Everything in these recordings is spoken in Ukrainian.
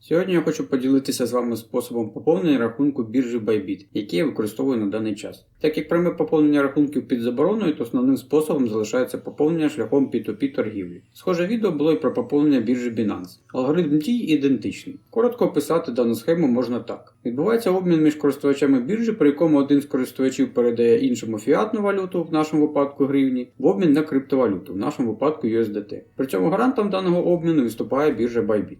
Сьогодні я хочу поділитися з вами способом поповнення рахунку біржі Bybit, який я використовую на даний час. Так як пряме поповнення рахунків під забороною, то основним способом залишається поповнення шляхом P2P торгівлі. Схоже відео було і про поповнення біржі Binance. Алгоритм дій ідентичний. Коротко описати дану схему можна так. Відбувається обмін між користувачами біржі, при якому один з користувачів передає іншому фіатну валюту, в нашому випадку гривні, в обмін на криптовалюту, в нашому випадку USDT. При цьому гарантом даного обміну виступає біржа Bybit.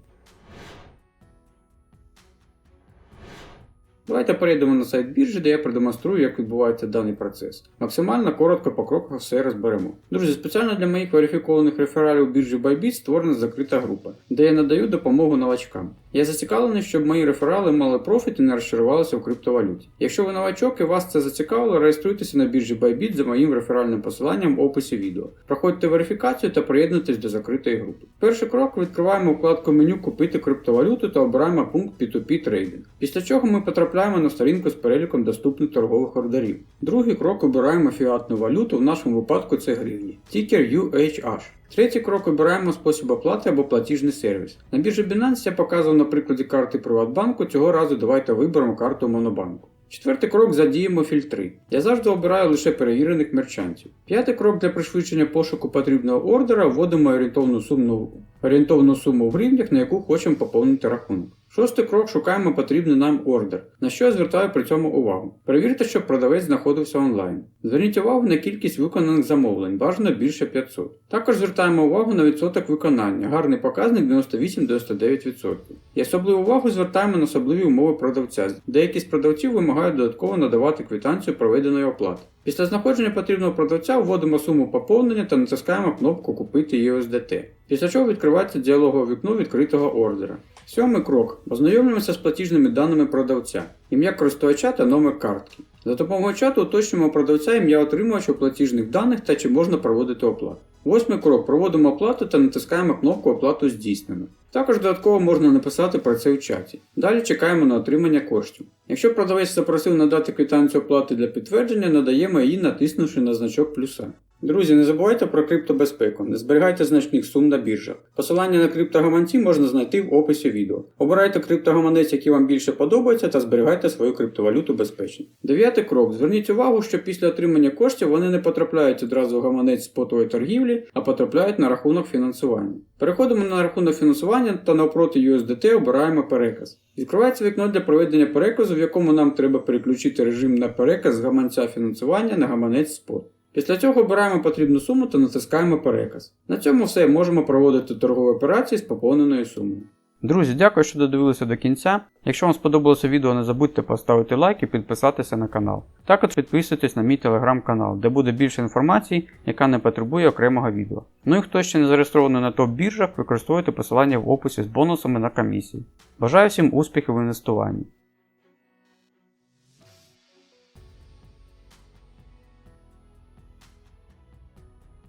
Давайте перейдемо на сайт біржі, де я продемонструю, як відбувається даний процес. Максимально коротко по кроках все розберемо. Друзі, спеціально для моїх верифікованих рефералів біржі Bybit створена закрита група, де я надаю допомогу новачкам. Я зацікавлений, щоб мої реферали мали профіт і не розчарувалися в криптовалюті. Якщо ви новачок і вас це зацікавило, реєструйтеся на біржі Bybit за моїм реферальним посиланням в описі відео. Проходьте верифікацію та приєднуйтесь до закритої групи. Перший крок відкриваємо вкладку меню Купити криптовалюту та обираємо пункт P2P трейдинг. Після чого ми потрапляємо на сторінку з переліком доступних торгових ордерів. Другий крок обираємо фіатну валюту, в нашому випадку це гривні. Тікер UHH. Третій крок обираємо спосіб оплати або платіжний сервіс. На біржі Binance я показував на прикладі карти Приватбанку, цього разу давайте виберемо карту Монобанку. Четвертий крок задіємо фільтри. Я завжди обираю лише перевірених мерчантів. П'ятий крок для пришвидшення пошуку потрібного ордера вводимо орієнтовну суму, орієнтовну суму в гривнях, на яку хочемо поповнити рахунок. Шостий крок шукаємо потрібний нам ордер, на що я звертаю при цьому увагу. Перевірте, щоб продавець знаходився онлайн. Зверніть увагу на кількість виконаних замовлень, бажано більше 500. Також звертаємо увагу на відсоток виконання, гарний показник 98-99%. І особливу увагу звертаємо на особливі умови продавця. Деякі з продавців вимагають додатково надавати квитанцію проведеної оплати. Після знаходження потрібного продавця вводимо суму поповнення та натискаємо кнопку Купити USDT. Після чого відкривається діалогове вікно відкритого ордера. Сьомий крок. Ознайомлюємося з платіжними даними продавця, ім'я користувача та номер картки. За допомогою чату уточнюємо продавця ім'я отримувача платіжних даних та чи можна проводити оплату. Восьмий крок. Проводимо оплату та натискаємо кнопку Оплату здійснено. Також додатково можна написати про це в чаті. Далі чекаємо на отримання коштів. Якщо продавець запросив надати квитанцію оплати для підтвердження, надаємо її, натиснувши на значок плюса. Друзі, не забувайте про криптобезпеку, не зберігайте значних сум на біржах. Посилання на криптогаманці можна знайти в описі відео. Обирайте криптогаманець, який вам більше подобається, та зберігайте свою криптовалюту безпечно. Дев'ятий крок. Зверніть увагу, що після отримання коштів вони не потрапляють одразу в гаманець спотової торгівлі, а потрапляють на рахунок фінансування. Переходимо на рахунок фінансування та навпроти USDT обираємо переказ. Відкривається вікно для проведення переказу, в якому нам треба переключити режим на переказ з гаманця фінансування на гаманець спот. Після цього обираємо потрібну суму та натискаємо переказ. На цьому все можемо проводити торгові операції з поповненою сумою. Друзі, дякую, що додивилися до кінця. Якщо вам сподобалося відео, не забудьте поставити лайк і підписатися на канал. Також підписуйтесь на мій телеграм-канал, де буде більше інформації, яка не потребує окремого відео. Ну і хто ще не зареєстрований на топ-біржах, використовуйте посилання в описі з бонусами на комісії. Бажаю всім успіхів в інвестуванні.